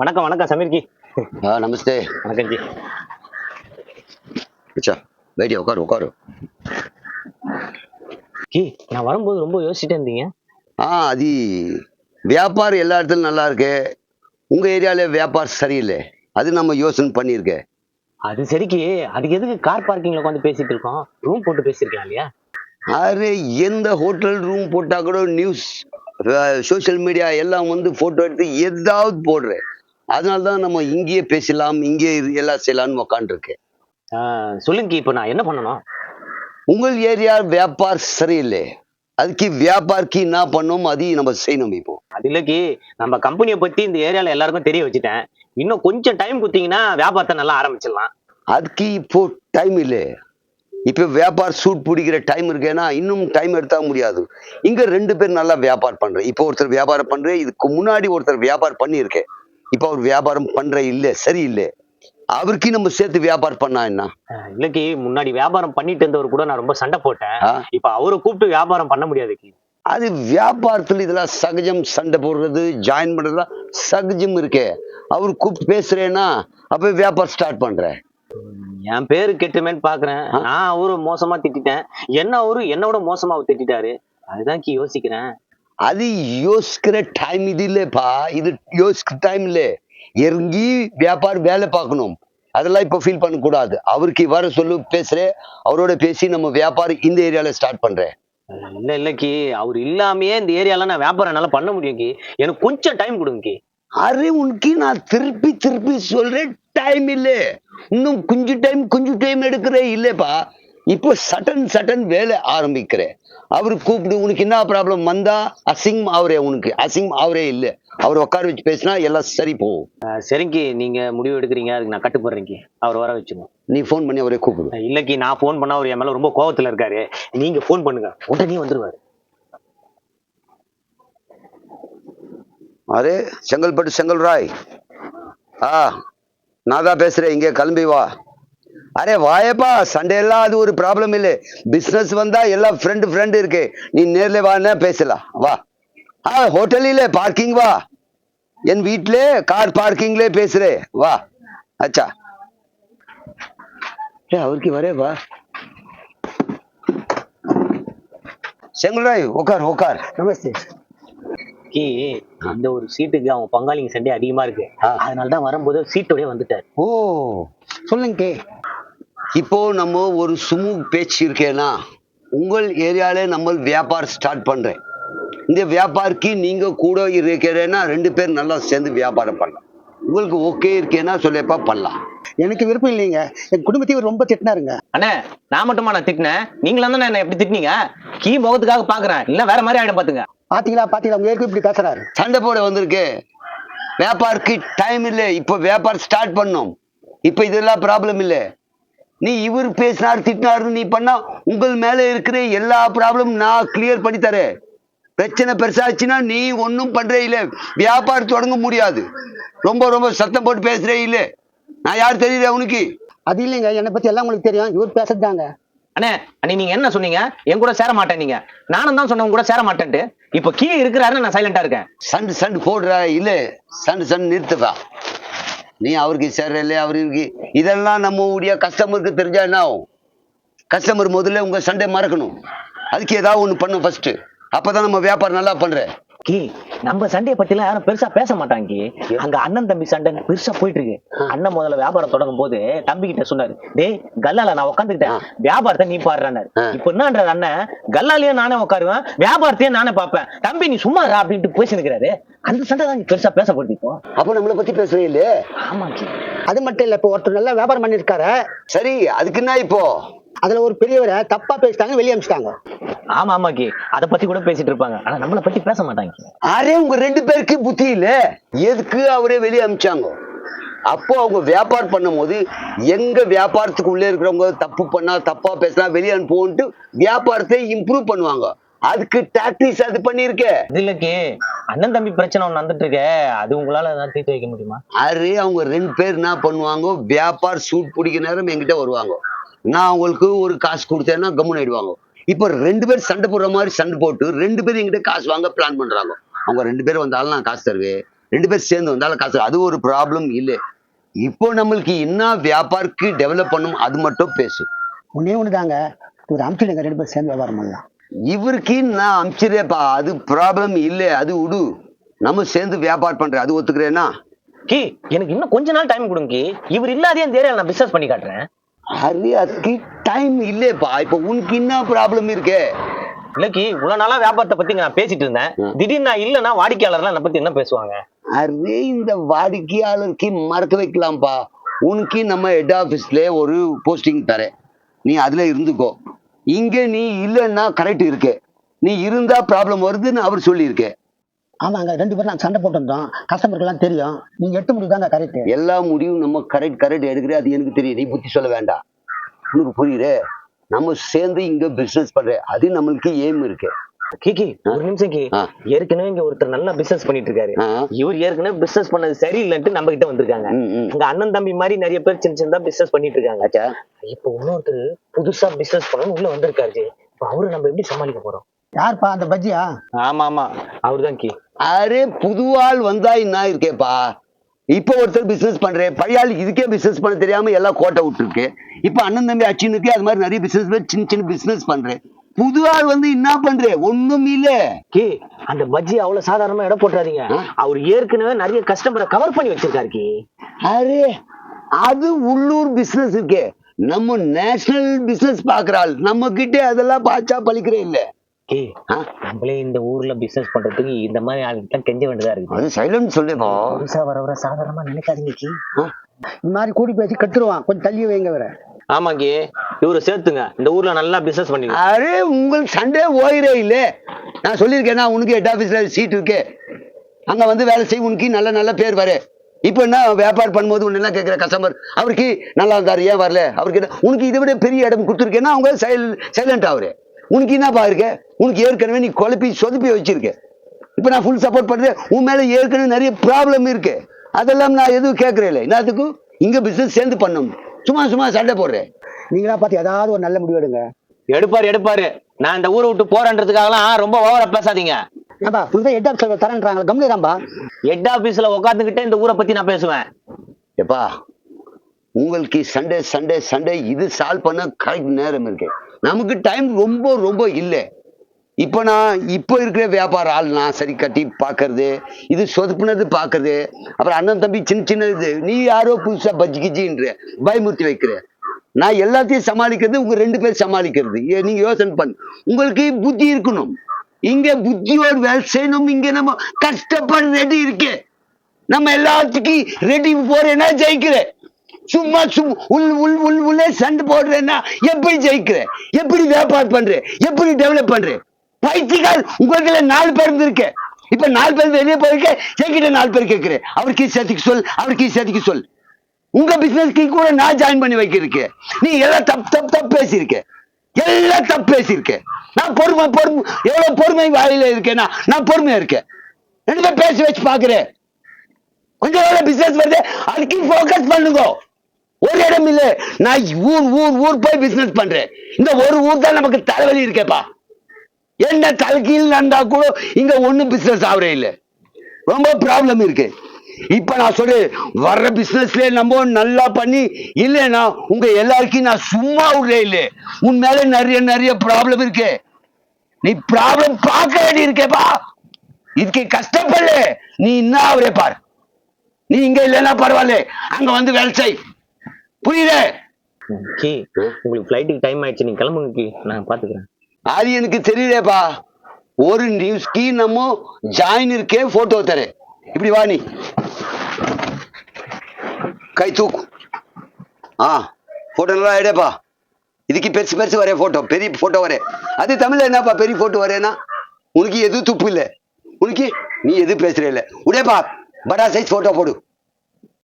வணக்கம் வணக்கம் சமீர் ஜி ஆ நமஸ்தே. வணக்கம் ஜி. அச்சா வெயிட் உட்காரு உட்காரு. கி நான் வரும்போது ரொம்ப யோசிச்சுட்டே இருந்தீங்க. ஆ அது வியாபாரம் எல்லா இடத்துலையும் நல்லா இருக்கு. உங்க ஏரியால வியாபாரம் சரியில்லை. அது நம்ம யோசனை பண்ணியிருக்கேன் அது சரிக்கு அதுக்கு எதுக்கு கார் பார்க்கிங்ல உட்காந்து பேசிட்டு இருக்கோம்? ரூம் போட்டு பேசியிருக்கலாம் இல்லையா? அது எந்த ஹோட்டல் ரூம் போட்டா கூட நியூஸ் சோசியல் மீடியா எல்லாம் வந்து போட்டோ எடுத்து எதாவது போடுறேன். அதனால தான் நம்ம இங்கேயே பேசலாம் இங்கேயே எல்லாம் செய்யலாம்னு உக்காந்துருக்கேன். ஆஹ், சொல்லுங்க இப்போ நான் என்ன பண்ணணும்? உங்கள் ஏரியா வியாபாரம் சரியில்லை. அதுக்கு வியாபாரிக்கு என்ன பண்ணோம் அதையும் நம்ம செய்யணும் இப்போ. அது இல்ல கி நம்ம கம்பெனியை பத்தி இந்த ஏரியால எல்லாருக்கும் தெரிய வச்சுட்டேன். இன்னும் கொஞ்சம் டைம் கொடுத்தீங்கன்னா வியாபாரத்தை நல்லா ஆரம்பிச்சிடலாம். அதுக்கு இப்போ டைம் இல்லை. இப்போ வியாபாரம் சூட் பிடிக்கிற டைம் இருக்கேன்னா இன்னும் டைம் எடுத்தா முடியாது. இங்க ரெண்டு பேர் நல்லா வியாபாரம் பண்றேன். இப்போ ஒருத்தர் வியாபாரம் பண்றேன் இதுக்கு முன்னாடி ஒருத்தர் வியாபாரம் பண்ணியிருக்கேன். இப்போ அவர் வியாபாரம் பண்ற இல்லை சரியில்லை அவருக்கு நம்ம சேர்த்து வியாபாரம் பண்ணா என்ன? ஆஹ், இல்ல கி முன்னாடி வியாபாரம் பண்ணிட்டு இருந்தவர் கூட நான் ரொம்ப சண்டை போட்டேன்? இப்ப அவரை கூப்பிட்டு வியாபாரம் பண்ண முடியாது அது வியாபாரத்துல இதெல்லாம் சகஜம் சண்டை போடுறது ஜாயின் பண்றதுலாம் சகஜம் இருக்கே. அவர் கூப்பிட்டு பேசுறேன்னா அப்ப வியாபாரம் ஸ்டார்ட் பண்றேன் என் பேரு கெட்டுமேன்னு பாக்குறேன். நான் அவரு மோசமா திட்டிட்டேன். என்ன அவரு என்னோட மோசமா அவர் திட்டிட்டாரு. அதுதான் கி யோசிக்கிறேன். அது யோசிக்கிற டைம் இது இல்லப்பா இது யோசிக்கிற டைம் இல்ல இறங்கி வியாபாரம் வேலை பார்க்கணும். அதெல்லாம் இப்ப ஃபீல் பண்ணக்கூடாது. அவருக்கு வர சொல்லு பேசுறேன் அவரோட பேசி நம்ம வியாபாரம் இந்த ஏரியால ஸ்டார்ட் பண்றேன். இல்ல இல்ல கி. அவர் இல்லாமயே இந்த ஏரியால நான் வியாபாரம் என்னால பண்ண முடியும் கி. எனக்கு கொஞ்சம் டைம் கொடுங்க கி. அரே உனக்கு நான் திருப்பி திருப்பி சொல்றேன் டைம் இல்ல. இன்னும் கொஞ்சம் டைம் கொஞ்சம் டைம் எடுக்கிறே இல்லப்பா. இப்போ சட்டன் சட்டன் வேலை ஆரம்பிக்கிறேன் அவரு கூப்பிடு உனக்கு என்ன ப்ராப்ளம் வந்தா அசிங்கம் அவரே உனக்கு. அசிங்கம் அவரே இல்ல. அவர் உட்கார வச்சு பேசினா எல்லாம் சரி போகும். சரிங்க நீங்க முடிவு எடுக்கிறீங்க. அதுக்கு நான் கட்டுப்படுறேன் கி அவர் வர வச்சுக்கணும் நீ ஃபோன் பண்ணி அவரே கூப்பிடு. இல்ல கி நான் ஃபோன் பண்ணா அவர் என் மேல ரொம்ப கோவத்துல இருக்காரு. நீங்க ஃபோன் பண்ணுங்க. உடனே வந்துருவாரு. அரே செங்கல்பட்டு செங்கல் ராய் ஆ நான் தான் பேசுறேன். இங்கே கிளம்பி வா. அரே வாயப்பா சண்டே எல்லாம் அது ஒரு ப்ராப்ளம் இல்லை. பிசினஸ் வந்தா எல்லாம் ஃப்ரெண்டு ஃப்ரெண்டு இருக்கு. நீ நேர்ல வான்னா பேசலாம். வா. ஆ ஹோட்டலிலே பார்க்கிங் வா. என் வீட்டிலே கார் பார்க்கிங்லே பேசுறேன் வா. அச்சா. ஏ அவருக்கு வரே வா. செங்கல் ராய் உட்கார் உட்கார் நமஸ்தே கி இந்த ஒரு சீட்டுக்கு அவங்க பங்காளிங்க சண்டை அதிகமா இருக்கு. ஆ. அதனால தான் வரும்போது சீட்டோடய வந்துட்டாரு. ஓ. சொல்லுங்க கே. இப்போ நம்ம ஒரு சுமூக பேச்சு இருக்கேனா உங்கள் ஏரியால நம்ம வியாபாரம் ஸ்டார்ட் பண்றேன். இந்த வியாபாரிக்கு நீங்க கூட இருக்கிறேன்னா ரெண்டு பேர் நல்லா சேர்ந்து வியாபாரம் பண்ணலாம். உங்களுக்கு ஓகே இருக்கேன்னா சொல்லப்பா பண்ணலாம். எனக்கு விருப்பம் இல்லைங்க. என் குடும்பத்தையும் ரொம்ப திட்டினாருங்க. அண்ணே நான் மட்டுமா நான் திட்டினேன். நீங்களா தானே என்ன எப்படி திட்டினீங்க? கீ முகத்துக்காக பாக்குறேன். இல்ல வேற மாதிரி ஆயிடும் பாத்துங்க. பாத்தீங்களா பாத்தீங்களா? உங்க ஏற்கனவே இப்படி பேசுறாரு. சண்டை போட வந்திருக்கு. வியாபாருக்கு டைம் இல்லை. இப்போ வியாபாரம் ஸ்டார்ட் பண்ணோம். இப்போ இதெல்லாம் ப்ராப்ளம் இல்லை. நீ இவர் பேசினார் திட்டினாரு நீ பண்ணா உங்கள் மேல இருக்கிற எல்லா ப்ராப்ளம் நான் கிளியர் பண்ணி தரேன். பிரச்சனை பெருசாச்சுன்னா நீ ஒன்றும் பண்றே இல்லை. வியாபாரம் தொடங்க முடியாது. ரொம்ப ரொம்ப சத்தம் போட்டு பேசுறே இல்லை. நான் யார் தெரியல உனக்கு அது இல்லைங்க என்னை பத்தி எல்லாம் உங்களுக்கு தெரியும். இவர் பேசுறதாங்க அண்ணே அண்ணே நீங்க என்ன சொன்னீங்க? என் கூட சேர மாட்டேன் நீங்க. நானும் தான் சொன்னேன் உங்க கூட சேர மாட்டேன்ட்டு. இப்ப கீ இருக்கிறாருன்னு நான் சைலண்டா இருக்கேன். சண்டு சண்டு போடுற இல்லை. சண்டு சண்டு நிறுத்துப்பா. நீ அவருக்கு சேரல அவருக்கு இதெல்லாம் நம்ம உடைய கஸ்டமருக்கு தெரிஞ்சா என்ன ஆகும்? கஸ்டமர் முதல்ல உங்க சண்டை மறக்கணும். அதுக்கு ஏதாவது ஒண்ணு பண்ணும் ஃபர்ஸ்ட் அப்பதான் நம்ம வியாபாரம் நல்லா பண்ற. கி நம்ம சண்டையை பத்தி எல்லாம் யாரும் பெருசா பேச மாட்டாங்க கி. அங்க அண்ணன் தம்பி சண்டை பெருசா போயிட்டு இருக்கு அண்ணன் முதல்ல வியாபாரம் தொடங்கும் போது தம்பி கிட்ட சொன்னாரு டேய் கல்லால நான் உட்காந்துக்கிட்டேன் வியாபாரத்தை நீ பாடுறாரு. இப்ப என்னன்றாரு அண்ணன்? கல்லாலேயே நானே உட்காருவேன் வியாபாரத்தையே நானே பார்ப்பேன். தம்பி நீ சும்மா அப்படின்ட்டு பேசினுக்கிறாரு. அந்த சண்டை தான் பெருசா பேசப்படுது இப்போ. அப்ப நம்மளை பத்தி பேசுறே இல்ல ஆமா அது மட்டும் இல்ல இப்போ ஒருத்தர் நல்லா வியாபாரம் பண்ணிருக்காரு சரி அதுக்கு என்ன இப்போ? அதுல ஒரு பெரியவரை தப்பா பேசிட்டாங்க வெளியே அமிச்சிட்டாங்க. ஆமா ஆமா கி அத பத்தி கூட பேசிட்டு இருப்பாங்க. ஆனா நம்மள பத்தி பேச மாட்டாங்க. அரே உங்க ரெண்டு பேருக்கு புத்தி இல்ல? எதுக்கு அவரே வெளியே அமிச்சாங்க? அப்போ அவங்க வியாபாரம் பண்ணும்போது எங்க வியாபாரத்துக்கு உள்ளே இருக்கிறவங்க தப்பு பண்ணா தப்பா பேசினா வெளியே அனுப்புவோன்ட்டு வியாபாரத்தை இம்ப்ரூவ் பண்ணுவாங்க. அதுக்கு டாக்டிஸ் அது பண்ணிருக்க. இது இல்லக்கி அண்ணன் தம்பி பிரச்சனை ஒண்ணு வந்துட்டு இருக்கே அது உங்களால ஏதாவது தீர்த்து வைக்க முடியுமா? அரே அவங்க ரெண்டு பேர் என்ன பண்ணுவாங்க வியாபார சூட் பிடிக்க நேரம் என்கிட்ட வருவாங்க. நான் அவங்களுக்கு ஒரு காசு கொடுத்தேன்னா கம்முன்னு ஆயிடுவாங்க. இப்போ ரெண்டு பேர் சண்டை போடுற மாதிரி சண்டை போட்டு ரெண்டு பேரும் என்கிட்ட காசு வாங்க பிளான் பண்றாங்க. அவங்க ரெண்டு பேரும் வந்தாலும் நான் காசு தருவேன். ரெண்டு பேரும் சேர்ந்து வந்தாலும் காசு அது ஒரு ப்ராப்ளம் இல்லை. இப்போ நம்மளுக்கு என்ன வியாபாரக்கு டெவலப் பண்ணும் அது மட்டும் பேசு. ஒன்னே ஒன்று தாங்க ஒரு அமுச்சிடுங்க ரெண்டு பேரும் சேர்ந்து வியாபாரம் பண்ணலாம். இவருக்கு நான் அமிச்சிடேப்பா அது ப்ராப்ளம் இல்லை. அது விடு நம்ம சேர்ந்து வியாபாரம் பண்றேன் அது ஒத்துக்கிறேன்னா? கி எனக்கு இன்னும் கொஞ்ச நாள் டைம் கொடுங்க கி. இவர் இல்லாதே இந்த ஏரியால நான் பிசினஸ் பண்ணி காட்டுறேன். அதுக்கு டைம் இல்லையப்பா இப்போ உனக்கு என்ன ப்ராப்ளம் இருக்கே? இல்லக்கி இவ்வளவு நாளா வியாபாரத்தை பத்தி நான் பேசிட்டு இருந்தேன். திடீர்னு நான் இல்லைன்னா வாடிக்கையாளர்லாம் என்னை பத்தி என்ன பேசுவாங்க? அரே இந்த வாடிக்கையாளருக்கு மறக்க வைக்கலாம்ப்பா. உனக்கு நம்ம ஹெட் ஆஃபீஸ்ல ஒரு போஸ்டிங் தரேன். நீ அதுல இருந்துக்கோ. இங்க நீ இல்லைன்னா கரெக்ட் இருக்கு. நீ இருந்தா ப்ராப்ளம் வருதுன்னு அவர் சொல்லியிருக்கேன் ஆமாங்க ரெண்டு பேரும் நாங்கள் சண்டை போட்டு வந்தோம் கஸ்டமருக்குலாம் தெரியும். நீங்க எட்டு முடிவு தாங்க கரெக்ட் எல்லா முடிவும் நம்ம கரெக்ட் கரெக்ட் எடுக்கிற. அது எனக்கு தெரியும். நீ புத்தி சொல்ல வேண்டாம். உனக்கு புரியுது? நம்ம சேர்ந்து இங்க பிசினஸ் பண்ற. அது நம்மளுக்கு ஏம் இருக்கு. கிகி ஒரு நிமிஷம் கி. ஏற்கனவே இங்க ஒருத்தர் நல்லா பிசினஸ் பண்ணிட்டு இருக்காரு. இவர் ஏற்கனவே பிசினஸ் பண்ணது சரியில்லைன்ட்டு நம்ம கிட்ட வந்திருக்காங்க. இங்க அண்ணன் தம்பி மாதிரி நிறைய பேர் சின்ன சின்னதா பிசினஸ் பண்ணிட்டு இருக்காங்க ஆச்சா இப்போ இன்னொருத்தர் புதுசா பிசினஸ் பண்ணணும் உள்ள வந்திருக்காரு ஜி. இப்போ அவரை நம்ம எப்படி சமாளிக்க போறோம்? யாருப்பா அந்த பஜ்ஜியா? ஆமா ஆமா அவர்தான் கி. அரே புதுவாள் வந்தா என்ன இருக்கேப்பா? இப்போ ஒருத்தர் பிசினஸ் பண்றேன் பழைய ஆள் இதுக்கே பிசினஸ் பண்ண தெரியாம எல்லாம் கோட்டை விட்டுருக்கு. இப்போ அண்ணன் தம்பி அச்சினுக்கு அது மாதிரி நிறைய பிசினஸ் சின்ன சின்ன பிசினஸ் பண்றேன் புது ஆள் வந்து என்ன பண்றேன் ஒண்ணும் இல்ல. கி அந்த பஜ்ஜி அவ்வளவு சாதாரணமா இடம் போட்டுறாதீங்க. ஆ? அவர் ஏற்கனவே நிறைய கஸ்டமரை கவர் பண்ணி வச்சிருக்காரு கி. அரே அது உள்ளூர் பிசினஸ் இருக்கே. நம்ம நேஷனல் பிசினஸ் பாக்குற ஆள். நம்ம கிட்ட அதெல்லாம் பாச்சா பழிக்கிறே இல்ல? நம்மளே இந்த ஊர்ல பிசினஸ் பண்றதுக்கு இந்த மாதிரி ஆளுக்கு கெஞ்ச வேண்டியதா இருக்கு. அது சைலண்ட் சொல்லுப்பா புதுசா வரவர சாதாரணமா நினைக்காதீங்க கி. இந்த மாதிரி கூடி பேசி கட்டுருவான் கொஞ்சம் தள்ளி வைங்க வேற ஆமா கி. இவரை சேர்த்துங்க. இந்த ஊர்ல நல்லா பிசினஸ் பண்ணி அரே உங்களுக்கு சண்டே ஓயிரே இல்ல. நான் சொல்லியிருக்கேன்னா உனக்கு ஹெட் ஆஃபீஸ்ல சீட் இருக்கு. அங்க வந்து வேலை செய்ய உனக்கு நல்ல நல்ல பேர் வர. இப்போ என்ன வியாபாரம் பண்ணும்போது ஒன்று என்ன கேட்குற கஸ்டமர் அவருக்கு நல்லா இருந்தாரு ஏன் வரல? அவருக்கு உனக்கு இதை விட பெரிய இடம் கொடுத்துருக்கேன்னா அவங்க சைல் சைலண்ட் ஆகுற உனக்கு என்னப்பா இருக்க? உனக்கு ஏற்கனவே நீ குழப்பி சொதுப்பி வச்சிருக்க. இப்போ நான் ஃபுல் சப்போர்ட் பண்றேன் உன் மேல ஏற்கனவே நிறைய ப்ராப்ளம் இருக்கு. அதெல்லாம் நான் எதுவும் கேட்கறேன் இல்லை. என்னத்துக்கும் இங்க பிசினஸ் சேர்ந்து பண்ணும். சும்மா சும்மா சண்டை போடுறேன் நீங்களா பார்த்து ஏதாவது ஒரு நல்ல முடிவு எடுங்க. எடுப்பாரு எடுப்பாரு. நான் இந்த ஊரை விட்டு போறேன்றதுக்காகலாம் ரொம்ப ஓவரா பேசாதீங்க. ஏன்பா புதுசாக ஹெட் ஆஃப் தரேன்றாங்க கம்மிதான்பா ஹெட் ஆபீஸ்ல உட்காந்துக்கிட்டே இந்த ஊரை பத்தி நான் பேசுவேன். எப்பா உங்களுக்கு சண்டே சண்டே சண்டே இது சால்வ் பண்ண கரெக்ட் நேரம் இருக்கு. நமக்கு டைம் ரொம்ப ரொம்ப இல்லை. இப்போ நான் இப்போ இருக்கிற வியாபார ஆள் நான் சரி கட்டி பார்க்கறது இது சொதுப்புனது பார்க்கறது அப்புறம் அண்ணன் தம்பி சின்ன சின்ன இது நீ யாரோ புதுசா பஜ்ஜி கிஜின்ற பயமுறுத்தி வைக்கிற. நான் எல்லாத்தையும் சமாளிக்கிறது உங்க ரெண்டு பேர் சமாளிக்கிறது. ஏ, நீங்க யோசனை பண்ணு. உங்களுக்கு புத்தி இருக்கணும். இங்க புத்தியோடு வேலை செய்யணும். இங்க நம்ம கஷ்டப்பட ரெடி இருக்கு. நம்ம எல்லாத்துக்கும் ரெடி போறேன்னா ஜெயிக்கிறேன் சும்மா சும் உள் உள் உள் உள்ளே சண்டை போடுறேன்னா எப்படி ஜெயிக்கிறேன் எப்படி வியாபாரம் பண்றேன் எப்படி டெவலப் பண்றேன் பயிற்சிகள் உங்களுக்கு நாலு பேர் இருந்திருக்கு. இப்ப நாலு பேர் வெளியே போயிருக்க. என்கிட்ட நாலு பேர் கேட்கிறேன் அவருக்கு சேர்த்துக்கு சொல் அவருக்கு சேர்த்துக்கு சொல். உங்க பிசினஸ்க்கு கூட நான் ஜாயின் பண்ணி வைக்கிறேன் நீ எல்லாம் தப்பு தப்பு தப்பு பேசியிருக்க? எல்லாம் தப்பு பேசியிருக்க? நான் பொறுமை பொறுமை எவ்வளவு பொறுமை வாயில இருக்கேன்னா நான் பொறுமையா இருக்கேன். ரெண்டு பேர் பேசி வச்சு பாக்குறேன் கொஞ்சம் எவ்வளவு பிசினஸ் வருது அதுக்கு ஃபோக்கஸ் பண்ணுங்க. ஒரு இடம் இல்ல நான் ஊர் ஊர் ஊர் போய் பிசினஸ் பண்றேன். இந்த ஒரு ஊர் தான் நமக்கு தலைவலி இருக்கேப்பா. என்ன தலைக்கீழ் நடந்தா கூட இங்க ஒண்ணும் பிசினஸ் ஆகுறே இல்லை. ரொம்ப ப்ராப்ளம் இருக்கு. இப்ப நான் சொல்றேன் வர்ற பிசினஸ்ல நம்ம நல்லா பண்ணி இல்லைன்னா உங்க எல்லாருக்கும் நான் சும்மா விடுறே இல்ல. உன் மேல நிறைய நிறைய ப்ராப்ளம் இருக்கு. நீ ப்ராப்ளம் பார்க்க வேண்டி இருக்கேப்பா இதுக்கு கஷ்டப்படல நீ என்ன அவரே பார். நீ இங்க இல்லைன்னா பரவாயில்ல. அங்க வந்து வேலை செய். புரியுது? கி உங்களுக்கு ஃபிளைட்டுக்கு டைம் ஆயிடுச்சு. நீங்க கிளம்புங்க கி. நான் பாத்துக்கிறேன். அது எனக்கு தெரியலப்பா. ஒரு நியூஸ்க்கு நம்ம ஜாயின் இருக்கே போட்டோ தரேன். இப்படி வா நீ. கை தூக்கு. ஆ போட்டோ நல்லா எடுப்பா. இதுக்கு பெருசு பெருசு வரைய போட்டோ பெரிய போட்டோ வரே அது தமிழ்ல என்னப்பா பெரிய போட்டோ வரேன்னா உனக்கு எதுவும் துப்பு இல்லை. உனக்கு நீ எதுவும் பேசுற இல்லை. உடையப்பா படா சைஸ் போட்டோ போடு.